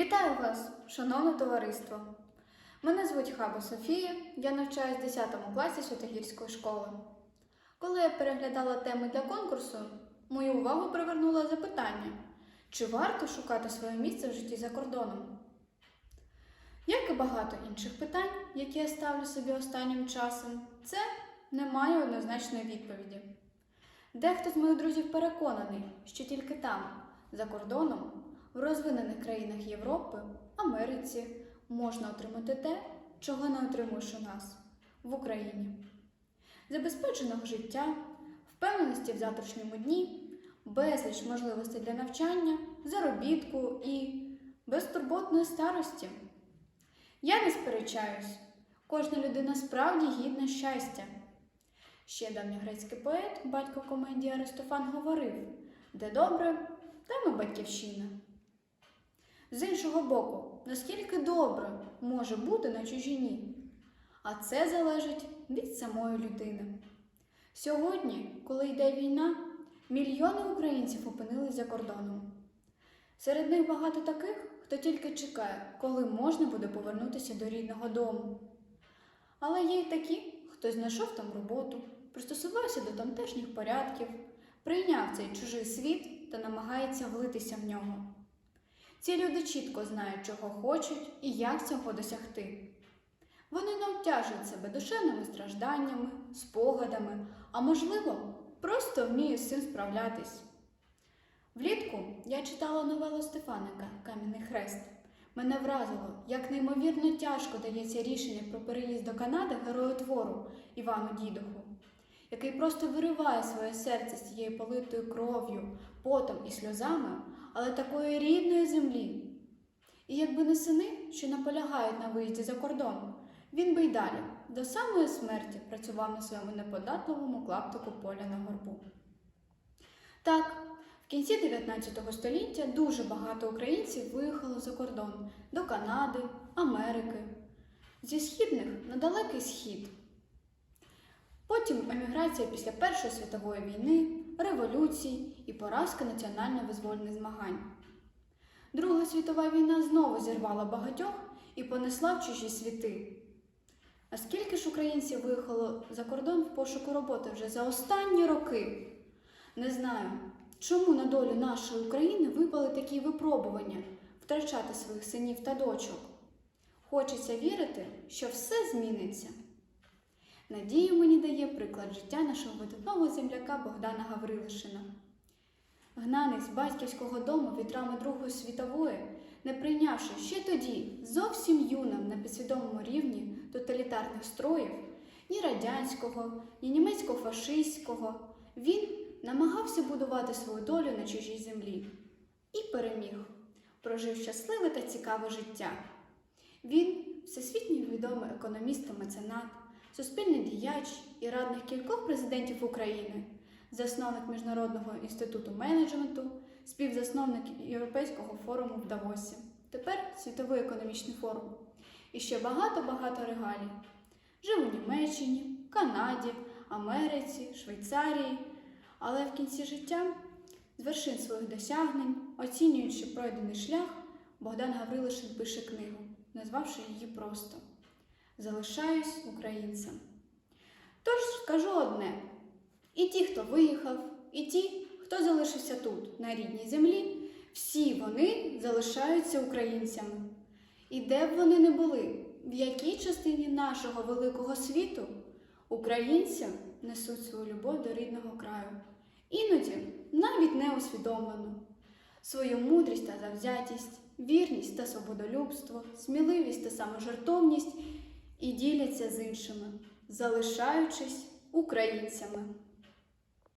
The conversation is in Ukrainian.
Вітаю вас, шановне товариство! Мене звуть Хаба Софія, я навчаюсь в 10 класі Святогірської школи. Коли я переглядала теми для конкурсу, мою увагу привернуло запитання, чи варто шукати своє місце в житті за кордоном? Як і багато інших питань, які я ставлю собі останнім часом, це не має однозначної відповіді. Дехто з моїх друзів переконаний, що тільки там, за кордоном, в розвинених країнах Європи, Америці можна отримати те, чого не отримуєш у нас в Україні. Забезпеченого життя, впевненості в завтрашньому дні, безліч можливостей для навчання, заробітку і безтурботної старості. Я не сперечаюсь, кожна людина справді гідна щастя. Ще давньогрецький поет, батько комедії Аристофан говорив, де добре, там і батьківщина. З іншого боку, наскільки добре може бути на чужині? А це залежить від самої людини. Сьогодні, коли йде війна, мільйони українців опинились за кордоном. Серед них багато таких, хто тільки чекає, коли можна буде повернутися до рідного дому. Але є й такі, хто знайшов там роботу, пристосувався до тамтешніх порядків, прийняв цей чужий світ та намагається влитися в нього. Ці люди чітко знають, чого хочуть і як цього досягти. Вони не обтяжують себе душевними стражданнями, спогадами, а можливо, просто вміють з цим справлятись. Влітку я читала новелу Стефаника Кам'яний хрест. Мене вразило, як неймовірно тяжко дається рішення про переїзд до Канади герою твору Івану Дідуху, який просто вириває своє серце з цією политою кров'ю, потом і сльозами, але такої рідної землі. І якби не сини, що наполягають на виїзді за кордон, він би й далі до самої смерті працював на своєму неподатливому клаптику поля на горбу. Так, в кінці 19 століття дуже багато українців виїхало за кордон до Канади, Америки, зі східних на далекий схід. Потім еміграція після Першої світової війни, революцій і поразка національно-визвольних змагань. Друга світова війна знову зірвала багатьох і понесла в чужі світи. А скільки ж українців виїхало за кордон в пошуку роботи вже за останні роки? Не знаю, чому на долю нашої України випали такі випробування втрачати своїх синів та дочок. Хочеться вірити, що все зміниться. Надію мені дає приклад життя нашого видатного земляка Богдана Гаврилишина. Гнаний з батьківського дому від драми Другої світової, не прийнявши ще тоді зовсім юним на підсвідомому рівні тоталітарних строїв, ні радянського, ні німецько-фашистського, він намагався будувати свою долю на чужій землі і переміг, прожив щасливе та цікаве життя. Він всесвітньо відомий економіст та меценат, суспільний діяч і радник кількох президентів України, засновник Міжнародного інституту менеджменту, співзасновник Європейського форуму в Давосі, тепер Світовий економічний форум. І ще багато-багато регалій. Жив у Німеччині, Канаді, Америці, Швейцарії, але в кінці життя, з вершин своїх досягнень, оцінюючи пройдений шлях, Богдан Гаврилишин пише книгу, назвавши її просто Залишаюсь українцем. Тож скажу одне: і ті, хто виїхав, і ті, хто залишився тут, на рідній землі, всі вони залишаються українцями. І де б вони не були, в якій частині нашого великого світу українці несуть свою любов до рідного краю. Іноді навіть не усвідомлено. Свою мудрість та завзятість, вірність та свободолюбство, сміливість та саможертовність і діляться з іншими, залишаючись українцями.